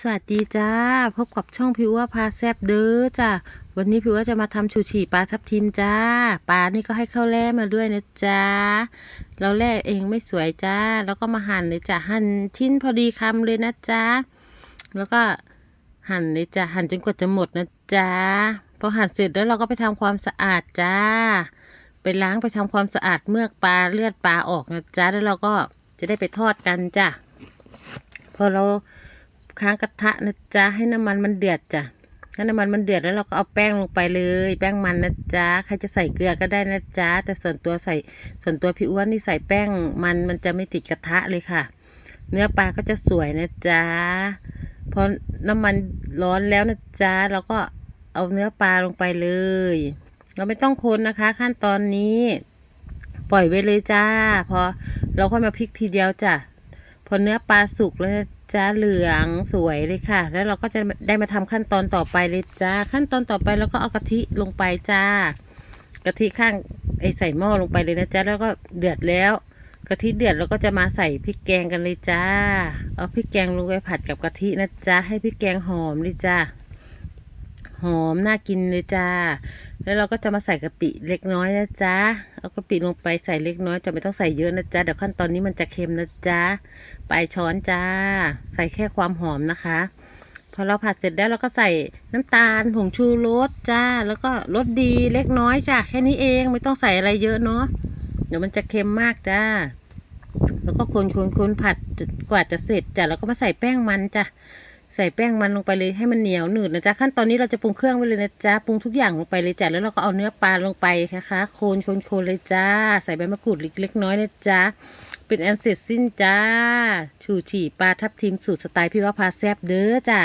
สวัสดีจ้า พบกับช่องพิวว่าพาแซบเด้อจ้าวันนี้พิวว่าจะมาทำชูชีปลาทับทิมจ้าปลานี่ก็ให้ข้าวแล่มาด้วยนะจ้าเราแล่เองไม่สวยจ้า แล้วก็มาหั่นเลยจ้าหั่นชิ้นพอดีคำเลยนะจ้าแล้วก็หั่นเลยจ้าหั่นจนกว่าจะหมดนะจ้าพอหั่นเสร็จแล้วเราก็ไปทำความสะอาดจ้า ไปล้างไปทำความสะอาดเมือกปลาเลือดปลาออกนะจ้าแล้วเราก็จะได้ไปทอดกันจ้าพอเรา ค้างกระทะนะจ๊ะให้น้ำมันมันเดือดจ้ะให้น้ำมันมันเดือดแล้วเราก็เอาแป้งลงไปเลย แป้งมันนะจ๊ะใครจะใส่เกลือก็ได้นะจ๊ะแต่ส่วนตัวใส่ส่วนตัวพี่อ้วนนี่ใส่แป้งมันมันจะไม่ติดกระทะเลยค่ะ เนื้อปลาก็จะสวยนะจ๊ะพอน้ำมันร้อนแล้วนะจ๊ะเราก็เอาเนื้อปลาลงไปเลย เราไม่ต้องคนนะคะ ขั้นตอนนี้ ปล่อยไว้เลยจ้า พอเราค่อยมาพลิกทีเดียวจ้ะพอเนื้อปลาสุกแล้วนะ จ้าเหลืองสวยเลยค่ะ แล้วเราก็จะได้มาทำขั้นตอนต่อไปเลยจ้า ขั้นตอนต่อไปเราก็เอากะทิลงไปจ้ากะทิข้างไอใส่หม้อลงไปเลยนะจ้าแล้วก็เดือดแล้วกะทิเดือดเราก็จะมาใส่พริกแกงกันเลยจ้า เอาพริกแกงลงไปผัดกับกะทินะจ้าให้พริกแกงหอมเลยจ้า หอมน่ากินเลยจ้า แล้วเราก็จะมาใส่กะปิเล็กน้อยนะจ๊ะ เอากะปิลงไปใส่เล็กน้อยจะไม่ต้องใส่เยอะนะจ๊ะ เดี๋ยวขั้นตอนนี้มันจะเค็มนะจ๊ะปลายช้อนจ้า ใส่แค่ความหอมนะคะ พอเราผัดเสร็จแล้วเราก็ใส่น้ำตาลผงชูรสจ้า แล้วก็รสดีเล็กน้อยจ้ะแค่นี้เองไม่ต้องใส่อะไรเยอะเนาะ เดี๋ยวมันจะเค็มมากจ้าแล้วก็คนคนคนผัดกว่าจะเสร็จจ้ะแล้วก็มาใส่แป้งมันจ้ะ ใส่แป้งมันลงไปเลยให้มันเหนียวหนืดนะจ๊ะขั้นตอนนี้เราจะปรุงเครื่องไปเลยนะจ๊ะปรุงทุกอย่างลงไปเลยจ้ะแล้วเราก็เอาเนื้อปลาลงไปนะคะโคนโคนโคนเลยจ้า ใส่ใบมะกรูดเล็กๆน้อยนะจ๊ะเป็นอันเสร็จสิ้นจ้าชูฉี่ปลาทับทิมสูตรสไตล์พี่ว่าพาแซบเด้อจ้า